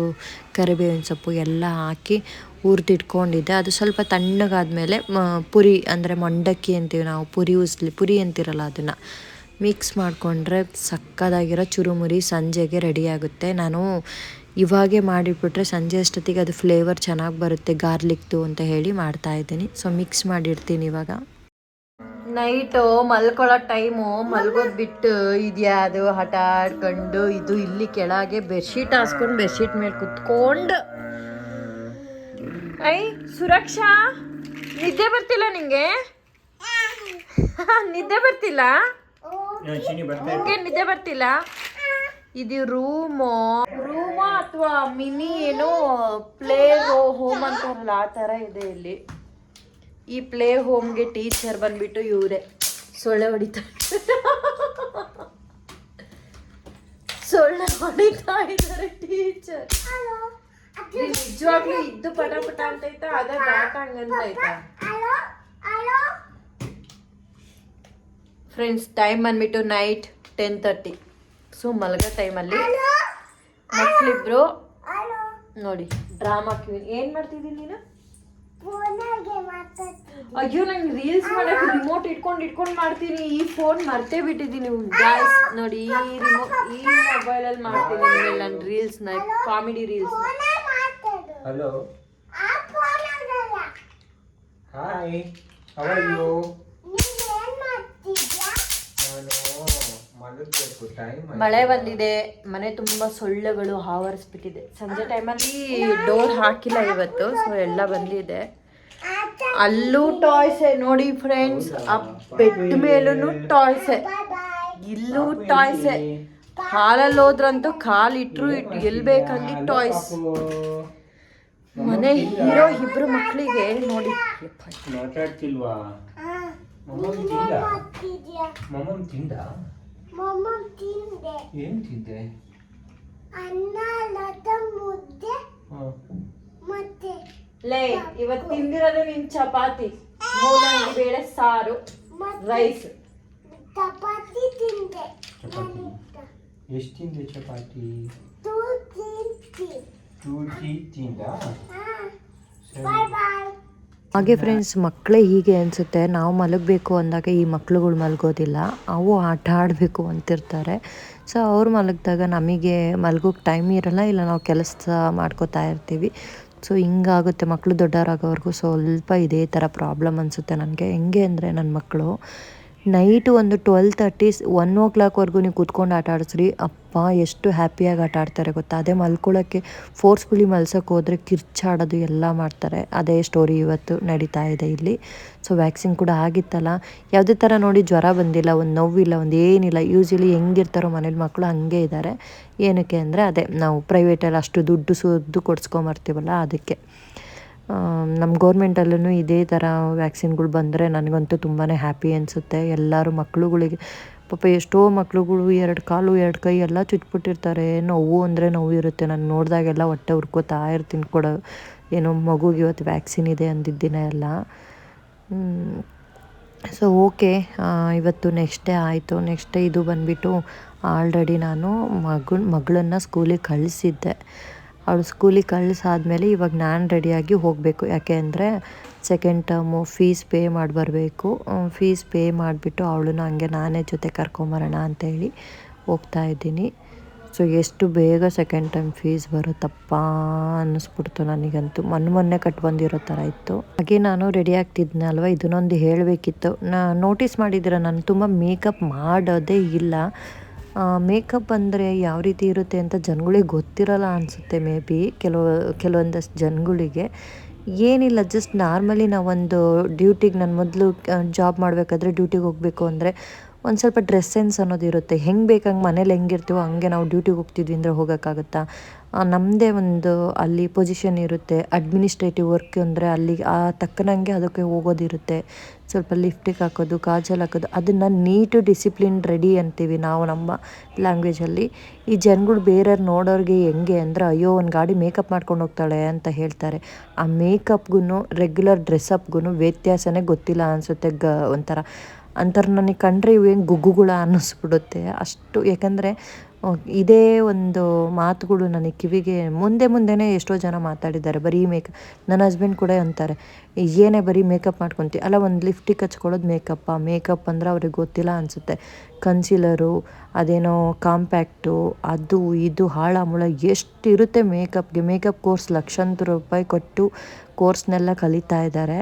ಕರಿಬೇವಿನ ಸೊಪ್ಪು ಎಲ್ಲ ಹಾಕಿ ಹುರಿದಿಟ್ಕೊಂಡಿದ್ದೆ. ಅದು ಸ್ವಲ್ಪ ತಣ್ಣಗಾದಮೇಲೆ ಪುರಿ ಅಂದರೆ ಮಂಡಕ್ಕಿ ಅಂತೀವಿ ನಾವು, ಪುರಿ ಉಸ್ಲಿ, ಪುರಿ ಅಂತಿರಲ್ಲ ಅದನ್ನು ಮಿಕ್ಸ್ ಮಾಡಿಕೊಂಡ್ರೆ ಸಕ್ಕದಾಗಿರೋ ಚುರುಮುರಿ ಸಂಜೆಗೆ ರೆಡಿಯಾಗುತ್ತೆ ನಾನು ಇವಾಗೇ ಮಾಡಿಟ್ಬಿಟ್ರೆ ಸಂಜೆ ಅಷ್ಟೊತ್ತಿಗೆ ಅದು ಫ್ಲೇವರ್ ಚೆನ್ನಾಗಿ ಬರುತ್ತೆ ಗಾರ್ಲಿಕ್ದು ಅಂತ ಹೇಳಿ ಮಾಡ್ತಾಯಿದ್ದೀನಿ ಸೊ ಮಿಕ್ಸ್ ಮಾಡಿರ್ತೀನಿ ಇವಾಗ. ನೈಟು ಮಲ್ಕೊಳ್ಳೋ ಟೈಮು ಮಲ್ಗೋದ್ ಬಿಟ್ಟು ಇದ್ಯಾ ಅದು? ಹಠ ಆಡ್ಕೊಂಡು ಇದು ಇಲ್ಲಿ ಕೆಳಗೆ ಬೆಡ್ಶೀಟ್ ಹಾಸ್ಕೊಂಡು ಬೆಡ್ಶೀಟ್ ಮೇಲೆ ಕುತ್ಕೊಂಡು. ಐ ಸುರಕ್ಷಾ ನಿದ್ದೆ ಬರ್ತಿಲ್ಲ ನಿಂಗೆ? ನಿದ್ದೆ ಬರ್ತಿಲ್ಲ? ನಿಂಗೆ ನಿದ್ದೆ ಬರ್ತಿಲ್ಲ? ಇದು ರೂಮು. ರೂಮು ಅಥವಾ ಮಿನಿ ಏನೋ ಪ್ಲೇ ಹೋಮ್ ಅಂತಾರಲ್ಲ ಆ ಥರ ಇದೆ ಇಲ್ಲಿ. ಈ ಪ್ಲೇ ಹೋಮ್ಗೆ ಟೀಚರ್ ಬಂದ್ಬಿಟ್ಟು ಇವರೇ. ಸೊಳ್ಳೆ ಹೊಡಿತಾ ಸೊಳ್ಳೆ ಹೊಡಿತಾ ಇದ್ದಾರೆ ಟೀಚರ್ ನಿಜವಾಗ್ಲೂ ಇದ್ದು ಪಟ ಪಟ ಅಂತ ಐತಾ ಅದೇ ಹಂಗಂತ ಐತಾ ಫ್ರೆಂಡ್ಸ್ ಟೈಮ್ ಬಂದ್ಬಿಟ್ಟು ನೈಟ್ ಟೆನ್ ತರ್ಟಿ ಸೊ ಮಲಗೋ ಟೈಮಲ್ಲಿ ಮಕ್ಕಳಿಬ್ರು ನೋಡಿ ಡ್ರಾಮಾ ಕ್ವೀನ್ ಏನು ಮಾಡ್ತಿದ್ದೀನಿ ನೀನು? ಅಯ್ಯೋ ನಂಗೆ ರೀಲ್ಸ್ ಮಾಡಕ್ಕೆ ರಿಮೋಟ್ ಇಟ್ಕೊಂಡು ಇಟ್ಕೊಂಡು ಮಾಡ್ತೀನಿ. ಈ ಫೋನ್ ಮರ್ತೇ ಬಿಟ್ಟಿದ್ದೀನಿ. ಗಾಯ್ಸ್ ನೋಡಿ ಈ ರಿಮೋಟ್ ಈ ಮೊಬೈಲಲ್ಲಿ ಮಾಡ್ತೀನಿ. ನನ್ನ reels ರೀಲ್ಸ್ನ comedy reels hello hi hello ಮಳೆ ಬಂದಿದೆ ಮನೆ ತುಂಬಾ ಸೊಳ್ಳೆಗಳು ಆವರಿಸ್ಬಿಟ್ಟಿದೆ. ಸಂಜೆ ಟೈಮಲ್ಲಿ ಡೋರ್ ಹಾಕಿಲ್ಲ ಇವತ್ತು ಸೊ ಎಲ್ಲ ಬಂದಿದೆ. ಅಲ್ಲೂ ಟಾಯ್ಸ್ ನೋಡಿ ಫ್ರೆಂಡ್ಸ್ ಆ ಬೆಡ್ ಮೇಲೂ ಟಾಯ್ಸೆ ಇಲ್ಲೂ ಟಾಯ್ಸೆ ಹಾಲಲ್ಲಿ ಹೋದ್ರಂತೂ ಕಾಲಿಟ್ರು ಎಲ್ಲಿ ಬೇಕಲ್ಲಿ ಟಾಯ್ಸ್ ಮನೆ ಇರೋ ಇಬ್ರು ಮಕ್ಕಳಿಗೆ ನೋಡಿ. ಮಾತಾಡ್ತಿಲ್ವಾ? ಮಮ್ಮಮ್ ತಿಂದ. ತಿಂದೆ? ಅನ್ನ ಏನ್ ತಿಂದೆ ಮತ್ತೆ ಲೇ ಇವತ್ತು ತಿಂದಿರೋದು ನಿನ್ ಚಪಾತಿ. ಮೂಲಂಗಿ ಬೇಳೆ ಸಾರು ರೈಸ್. ಚಪಾತಿ ತಿಂದೆ. ಚಪಾತಿ. ಎಷ್ಟು ತಿಂದೆ ಚಪಾತಿ? ಟೂ ತಿಂತಿ ಟೂ ಟೀ ತಿಂದ? Bye bye. ಹಾಗೆ ಫ್ರೆಂಡ್ಸ್ ಮಕ್ಕಳೇ ಹೀಗೆ ಅನಿಸುತ್ತೆ. ನಾವು ಮಲಗಬೇಕು ಅಂದಾಗ ಈ ಮಕ್ಳುಗಳು ಮಲಗೋದಿಲ್ಲ. ಅವು ಆಟ ಆಡಬೇಕು ಅಂತಿರ್ತಾರೆ. ಸೊ ಅವ್ರು ಮಲಗಿದಾಗ ನಮಗೆ ಮಲಗೋಕ್ಕೆ ಟೈಮ್ ಇರಲ್ಲ. ಇಲ್ಲ ನಾವು ಕೆಲಸ ಮಾಡ್ಕೋತಾ ಇರ್ತೀವಿ. ಸೊ ಹಿಂಗಾಗುತ್ತೆ. ಮಕ್ಕಳು ದೊಡ್ಡವರಾಗೋವರೆಗೂ ಸ್ವಲ್ಪ ಇದೇ ಥರ ಪ್ರಾಬ್ಲಮ್ ಅನಿಸುತ್ತೆ ನನಗೆ. ಹೆಂಗೆ ಅಂದರೆ ನನ್ನ ಮಕ್ಕಳು ನೈಟು ಒಂದು ಟ್ವೆಲ್ ತರ್ಟಿ, ಒನ್ ಓ ಕ್ಲಾಕ್ವರೆಗೂ ನೀವು ಕೂತ್ಕೊಂಡು ಆಟ ಆಡಿಸ್ರಿ. ಅಪ್ಪ, ಎಷ್ಟು ಹ್ಯಾಪಿಯಾಗಿ ಆಟ ಆಡ್ತಾರೆ ಗೊತ್ತಾ? ಅದೇ ಮಲ್ಕೊಳ್ಳೋಕ್ಕೆ ಫೋರ್ಸ್ಫುಲಿ ಮಲ್ಸೋಕ್ಕೆ ಹೋದರೆ ಕಿರ್ಚಾಡೋದು ಎಲ್ಲ ಮಾಡ್ತಾರೆ. ಅದೇ ಸ್ಟೋರಿ ಇವತ್ತು ನಡೀತಾ ಇದೆ ಇಲ್ಲಿ. ಸೊ ವ್ಯಾಕ್ಸಿನ್ ಕೂಡ ಆಗಿತ್ತಲ್ಲ. ಯಾವುದೇ ಥರ ನೋಡಿ ಜ್ವರ ಬಂದಿಲ್ಲ, ಒಂದು ನೋವಿಲ್ಲ, ಒಂದು ಏನಿಲ್ಲ. ಯೂಸ್ವಲಿ ಹೆಂಗಿರ್ತಾರೋ ಮನೇಲಿ ಮಕ್ಕಳು ಹಂಗೆ ಇದ್ದಾರೆ ಏನಕ್ಕೆ ಅಂದರೆ ಅದೇ ನಾವು ಪ್ರೈವೇಟಲ್ಲಿ ಅಷ್ಟು ದುಡ್ಡು ಸುದ್ದು ಕೊಡ್ಸ್ಕೊಂಬರ್ತೀವಲ್ಲ ಅದಕ್ಕೆ. ನಮ್ಮ ಗೌರ್ಮೆಂಟಲ್ಲೂ ಇದೇ ಥರ ವ್ಯಾಕ್ಸಿನ್ಗಳು ಬಂದರೆ ನನಗಂತೂ ತುಂಬಾ ಹ್ಯಾಪಿ ಅನಿಸುತ್ತೆ. ಎಲ್ಲರೂ ಮಕ್ಳುಗಳಿಗೆ, ಪಾಪ ಎಷ್ಟೋ ಮಕ್ಳುಗಳು ಎರಡು ಕಾಲು, ಎರಡು ಕೈ ಎಲ್ಲ ಚುಚ್ಬಿಟ್ಟಿರ್ತಾರೆ. ನೋವು ಅಂದರೆ ನೋವು ಇರುತ್ತೆ. ನಾನು ನೋಡಿದಾಗೆಲ್ಲ ಹೊಟ್ಟೆ ಹುರ್ಕೋತಾ ಇರ್ತೀನಿ ಕೊಡೋ. ಏನೋ ಮಗುಗೆ ಇವತ್ತು ವ್ಯಾಕ್ಸಿನ್ ಇದೆ ಅಂದಿದ್ದಿನ ಎಲ್ಲ. So okay. ಇವತ್ತು ನೆಕ್ಸ್ಟ್ ಆಯಿತು. ನೆಕ್ಸ್ಟ್ ಇದು ಬಂದುಬಿಟ್ಟು ಆಲ್ರೆಡಿ ನಾನು ಮಗು ಮಗಳನ್ನ ಸ್ಕೂಲಿಗೆ ಕಳಿಸಿದ್ದೆ. ಅವಳು ಸ್ಕೂಲಿಗೆ ಕಳಿಸಾದ್ಮೇಲೆ ಇವಾಗ ನಾನು ರೆಡಿಯಾಗಿ ಹೋಗಬೇಕು. ಯಾಕೆ ಅಂದರೆ ಸೆಕೆಂಡ್ ಟರ್ಮು ಫೀಸ್ ಪೇ ಮಾಡಿ ಬರಬೇಕು. ಫೀಸ್ ಪೇ ಮಾಡಿಬಿಟ್ಟು ಅವಳನ್ನ ಹಂಗೆ ನಾನೇ ಜೊತೆ ಕರ್ಕೊಂಬರೋಣ ಅಂತೇಳಿ ಹೋಗ್ತಾ ಇದ್ದೀನಿ. ಸೊ, ಎಷ್ಟು ಬೇಗ ಸೆಕೆಂಡ್ ಟೈಮ್ ಫೀಸ್ ಬರುತ್ತಪ್ಪ ಅನ್ನಿಸ್ಬಿಡ್ತು ನನಗಂತೂ. ಮೊನ್ನೆ ಮೊನ್ನೆ ಕಟ್ ಬಂದಿರೋ ಥರ ಇತ್ತು. ಹಾಗೆ ನಾನು ರೆಡಿ ಆಗ್ತಿದ್ನಲ್ವ ಇದನ್ನೊಂದು ಹೇಳಬೇಕಿತ್ತು. ನಾ ನೋಟಿಸ್ ಮಾಡಿದ್ದೀರ, ನಾನು ತುಂಬ ಮೇಕಪ್ ಮಾಡೋದೇ ಇಲ್ಲ. ಮೇಕಪ್ ಅಂದರೆ ಯಾವ ರೀತಿ ಇರುತ್ತೆ ಅಂತ ಜನಗಳಿಗೆ ಗೊತ್ತಿರಲ್ಲ ಅನಿಸುತ್ತೆ ಮೇ ಬಿ. ಕೆಲವು, ಕೆಲವೊಂದಷ್ಟು ಜನಗಳಿಗೆ. ಏನಿಲ್ಲ ಜಸ್ಟ್ ನಾರ್ಮಲಿ ನಾವೊಂದು ಡ್ಯೂಟಿಗೆ ನಾನು ಮೊದಲು ಜಾಬ್ ಮಾಡಬೇಕಾದ್ರೆ ಡ್ಯೂಟಿಗೆ ಹೋಗಬೇಕು ಅಂದರೆ ಒಂದು ಸ್ವಲ್ಪ ಡ್ರೆಸ್ ಸೆನ್ಸ್ ಅನ್ನೋದು ಇರುತ್ತೆ. ಹೆಂಗೆ ಬೇಕಂಗೆ ಮನೇಲಿ ಹೆಂಗಿರ್ತೀವೋ ಹಂಗೆ ನಾವು ಡ್ಯೂಟಿಗೆ ಹೋಗ್ತಿದ್ವಿ ಅಂದರೆ ಹೋಗೋಕ್ಕಾಗುತ್ತಾ? ನಮ್ಮದೇ ಒಂದು ಅಲ್ಲಿ ಪೊಸಿಷನ್ ಇರುತ್ತೆ. ಅಡ್ಮಿನಿಸ್ಟ್ರೇಟಿವ್ ವರ್ಕ್ ಅಂದರೆ ಅಲ್ಲಿ ಆ ತಕ್ಕನಂಗೆ ಅದಕ್ಕೆ ಹೋಗೋದಿರುತ್ತೆ. ಸ್ವಲ್ಪ ಲಿಫ್ಟಿಗೆ ಹಾಕೋದು, ಕಾಜಲ್ ಹಾಕೋದು, ಅದನ್ನು ನೀಟು ಡಿಸಿಪ್ಲಿನ್ ರೆಡಿ ಅಂತೀವಿ ನಾವು ನಮ್ಮ ಲ್ಯಾಂಗ್ವೇಜಲ್ಲಿ ಈ ಜನಗಳು ಬೇರೆಯವ್ರು ನೋಡೋರಿಗೆ ಹೆಂಗೆ ಅಂದರೆ, ಅಯ್ಯೋ, ಒಂದು ಗಾಡಿ ಮೇಕಪ್ ಮಾಡ್ಕೊಂಡು ಹೋಗ್ತಾಳೆ ಅಂತ ಹೇಳ್ತಾರೆ. ಆ ಮೇಕಪ್ಗೂ ರೆಗ್ಯುಲರ್ ಡ್ರೆಸ್ಅಪ್ಗೂ ವ್ಯತ್ಯಾಸವೇ ಗೊತ್ತಿಲ್ಲ ಅನಿಸುತ್ತೆ ಗ, ಒಂಥರ. ಅಂಥವ್ರು ನನಗೆ ಕಂಡ್ರೆ ಇವೇನು ಗುಗ್ಗುಗಳ ಅನ್ನಿಸ್ಬಿಡುತ್ತೆ. ಅಷ್ಟು ಯಾಕಂದರೆ ಇದೇ ಒಂದು ಮಾತುಗಳು ನನಗೆ ಕಿವಿಗೆ ಮುಂದೆ ಮುಂದೆನೇ ಎಷ್ಟೋ ಜನ ಮಾತಾಡಿದ್ದಾರೆ. ಬರೀ ಮೇಕ, ನನ್ನ ಹಸ್ಬೆಂಡ್ ಕೂಡ ಅಂತಾರೆ, ಏನೇ ಬರೀ ಮೇಕಪ್ ಮಾಡ್ಕೊತಿ, ಅಲ್ಲ ಒಂದು ಲಿಫ್ಟಿಗೆ ಹಚ್ಕೊಳ್ಳೋದು ಮೇಕಪ್ಪ ಮೇಕಪ್ ಅಂದ್ರೆ ಅವ್ರಿಗೆ ಗೊತ್ತಿಲ್ಲ ಅನಿಸುತ್ತೆ. ಕನ್ಸೀಲರು, ಅದೇನೋ ಕಾಂಪ್ಯಾಕ್ಟು, ಅದು ಇದು ಹಾಳ ಮುಳ ಎಷ್ಟು ಮೇಕಪ್ಗೆ. ಮೇಕಪ್ ಕೋರ್ಸ್ ಲಕ್ಷಾಂತರ ರೂಪಾಯಿ ಕೊಟ್ಟು ಕೋರ್ಸ್ನೆಲ್ಲ ಕಲಿತಾ ಇದ್ದಾರೆ.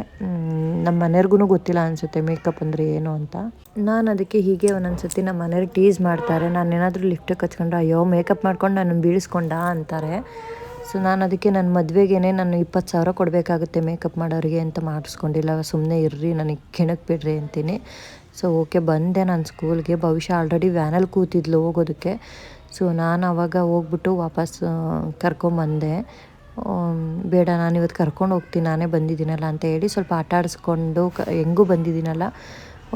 ನಮ್ಮ ಮನೆಯವ್ರಿಗೂ ಗೊತ್ತಿಲ್ಲ ಅನಿಸುತ್ತೆ ಮೇಕಪ್ ಅಂದರೆ ಏನು ಅಂತ. ನಾನು ಅದಕ್ಕೆ ಹೀಗೆ ಒಂದೊಂದ್ಸತಿ ನಮ್ಮ ಮನೆಯವ್ರಿಗೆ ಟೀಸ್ ಮಾಡ್ತಾರೆ. ನಾನು ಏನಾದರೂ ಲಿಫ್ಟಿಗೆ ಹಚ್ಕೊಂಡ್ರೆ ಅಯ್ಯೋ, ಮೇಕಪ್ ಮಾಡ್ಕೊಂಡು ನಾನು ಬೀಳಿಸ್ಕೊಂಡ? ಅಂತಾರೆ. ಸೊ, ನಾನು ಅದಕ್ಕೆ ನನ್ನ ಮದುವೆಗೇ ನಾನು ಇಪ್ಪತ್ತು ಸಾವಿರ ಕೊಡಬೇಕಾಗುತ್ತೆ ಮೇಕಪ್ ಮಾಡೋರಿಗೆ ಅಂತ ಮಾಡಿಸ್ಕೊಂಡಿಲ್ಲ. ಸುಮ್ಮನೆ ಇರ್ರಿ, ನನಗೆ ಕೆಣಕ್ ಬಿಡ್ರಿ ಅಂತೀನಿ. ಸೊ, ಓಕೆ, ಬಂದೆ ನಾನು ಸ್ಕೂಲ್ಗೆ. ಭವಿಷ್ಯ ಆಲ್ರೆಡಿ ವ್ಯಾನಲ್ಲಿ ಕೂತಿದ್ಲು ಹೋಗೋದಕ್ಕೆ. ಸೊ, ನಾನು ಅವಾಗ ಹೋಗ್ಬಿಟ್ಟು ವಾಪಸ್ ಕರ್ಕೊಂಬಂದೆ. ಬೇಡ, ನಾನು ಇವತ್ತು ಕರ್ಕೊಂಡು ಹೋಗ್ತೀನಿ, ನಾನೇ ಬಂದಿದ್ದೀನಲ್ಲ ಅಂತ ಹೇಳಿ ಸ್ವಲ್ಪ ಆಟ ಆಡಿಸ್ಕೊಂಡು ಕ, ಹೆಂಗೂ ಬಂದಿದ್ದೀನಲ್ಲ,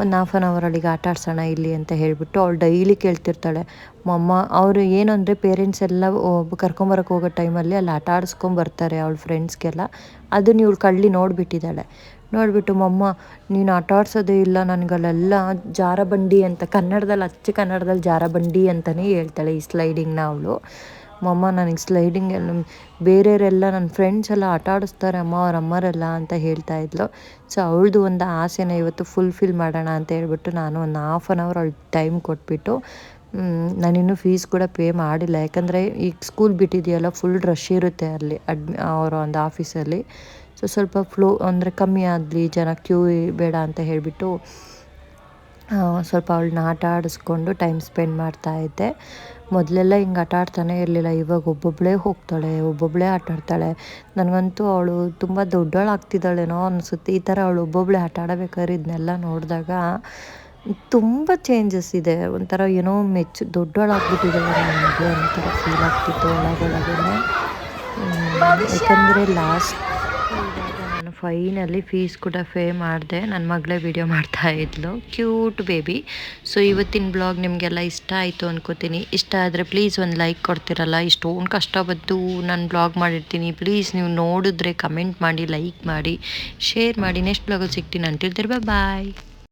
ಒಂದು ಹಾಫ್ ಆನ್ ಅವರ್ ಅಲ್ಲಿಗೆ ಆಟ ಆಡ್ಸೋಣ ಇಲ್ಲಿ ಅಂತ ಹೇಳಿಬಿಟ್ಟು ಅವಳು ಡೈಲಿ ಕೇಳ್ತಿರ್ತಾಳೆ. ಮಮ್ಮ, ಅವರು ಏನು ಅಂದರೆ ಪೇರೆಂಟ್ಸ್ ಎಲ್ಲ ಕರ್ಕೊಂಬರಕ್ಕೆ ಹೋಗೋ ಟೈಮಲ್ಲಿ ಅಲ್ಲಿ ಆಟ ಆಡಿಸ್ಕೊಂಬರ್ತಾರೆ ಅವಳ ಫ್ರೆಂಡ್ಸ್ಗೆಲ್ಲ ಅದನ್ನ ಇವಳು ಕಳ್ಳಿ ನೋಡಿಬಿಟ್ಟಿದ್ದಾಳೆ. ನೋಡಿಬಿಟ್ಟು, ಮಮ್ಮ, ನೀನು ಆಟ ಆಡ್ಸೋದೇ ಇಲ್ಲ, ನನಗಲ್ಲೆಲ್ಲ ಜಾರಬಂಡಿ ಅಂತ ಕನ್ನಡದಲ್ಲಿ, ಅಚ್ಚ ಕನ್ನಡದಲ್ಲಿ ಜಾರಬಂಡಿ ಅಂತಲೇ ಹೇಳ್ತಾಳೆ ಈ ಸ್ಲೈಡಿಂಗ್ನ ಅವಳು. ಮಮ್ಮ, ನನಗೆ ಸ್ಲೈಡಿಂಗ್ ಎಲ್ಲ ಬೇರೆಯವರೆಲ್ಲ ನನ್ನ ಫ್ರೆಂಡ್ಸ್ ಎಲ್ಲ ಆಟ ಆಡಿಸ್ತಾರೆ, ಅಮ್ಮ ಅವ್ರ ಅಮ್ಮರೆಲ್ಲ ಅಂತ ಹೇಳ್ತಾ ಇದ್ಲು. ಸೊ ಅವಳದು ಒಂದು ಆಸೆನ ಇವತ್ತು ಫುಲ್ಫಿಲ್ ಮಾಡೋಣ ಅಂತ ಹೇಳ್ಬಿಟ್ಟು ನಾನು ಒಂದು ಹಾಫ್ ಆನ್ ಅವರ್ ಅವಳು ಟೈಮ್ ಕೊಟ್ಬಿಟ್ಟು ನಾನಿನ್ನೂ ಫೀಸ್ ಕೂಡ ಪೇ ಮಾಡಿಲ್ಲ. ಯಾಕಂದರೆ ಈಗ ಸ್ಕೂಲ್ ಬಿಟ್ಟಿದೆಯಲ್ಲ ಫುಲ್ ರಶ್ ಇರುತ್ತೆ ಅಲ್ಲಿ ಅಡ್ಮಿ ಅವರ ಒಂದು ಆಫೀಸಲ್ಲಿ ಸೊ ಸ್ವಲ್ಪ ಫ್ಲೋ ಅಂದರೆ ಕಮ್ಮಿ ಆಗಲಿ, ಜನ ಕ್ಯೂ ಬೇಡ ಅಂತ ಹೇಳಿಬಿಟ್ಟು ಸ್ವಲ್ಪ ಅವಳನ್ನ ಆಟ ಆಡಿಸ್ಕೊಂಡು ಟೈಮ್ ಸ್ಪೆಂಡ್ ಮಾಡ್ತಾ ಇದ್ದೆ. ಮೊದಲೆಲ್ಲ ಹಿಂಗೆ ಆಟ ಆಡ್ತಾನೆ ಇರಲಿಲ್ಲ. ಇವಾಗ ಒಬ್ಬೊಬ್ಬಳೇ ಹೋಗ್ತಾಳೆ ಒಬ್ಬೊಬ್ಬಳೇ ಆಟ ಆಡ್ತಾಳೆ. ನನಗಂತೂ ಅವಳು ತುಂಬ ದೊಡ್ಡವಳಾಗ್ತಿದ್ದಾಳೇನೋ ಅನಿಸುತ್ತೆ. ಈ ಥರ ಅವಳು ಒಬ್ಬೊಬ್ಬಳೇ ಆಟ ಆಡಬೇಕಾದ್ರೆ ಇದನ್ನೆಲ್ಲ ನೋಡಿದಾಗ ತುಂಬ ಚೇಂಜಸ್ ಇದೆ. ಒಂಥರ ಏನೋ ಮೆಚ್ಚು ದೊಡ್ಡವಳಾಗ್ಬಿಟ್ಟಿದ್ದಾಳೆ ನನಗೆ ಒಂಥರ ಫೀಲ್ ಆಗ್ತಿತ್ತು ಒಳಗೊಳಗೇ ಯಾಕಂದರೆ ಲಾಸ್ಟ್ ಫೈನಲಿ ಫೀಸ್ ಕೂಡ ಫೇ ಮಾಡಿದೆ. ನನ್ನ ಮಗಳೇ ವಿಡಿಯೋ ಮಾಡ್ತಾ ಇದ್ಲು. Cute baby. ಸೊ ಇವತ್ತಿನ ಬ್ಲಾಗ್ ನಿಮಗೆಲ್ಲ ಇಷ್ಟ ಆಯಿತು ಅನ್ಕೋತೀನಿ. ಇಷ್ಟ ಆದರೆ ಪ್ಲೀಸ್ ಒಂದು ಲೈಕ್ ಕೊಡ್ತಿರಲ್ಲ? ಇಷ್ಟೊಂದು ಕಷ್ಟ ಬಂತು ನಾನು ಬ್ಲಾಗ್ ಮಾಡಿರ್ತೀನಿ. ಪ್ಲೀಸ್ ನೀವು ನೋಡಿದ್ರೆ ಕಮೆಂಟ್ ಮಾಡಿ ಲೈಕ್ ಮಾಡಿ ಶೇರ್ ಮಾಡಿ. ನೆಕ್ಸ್ಟ್ ಬ್ಲಾಗಲ್ಲಿ ಸಿಗ್ತೀನಿ. ಅಂತಿರ್ತೀರ ಬಾಯ್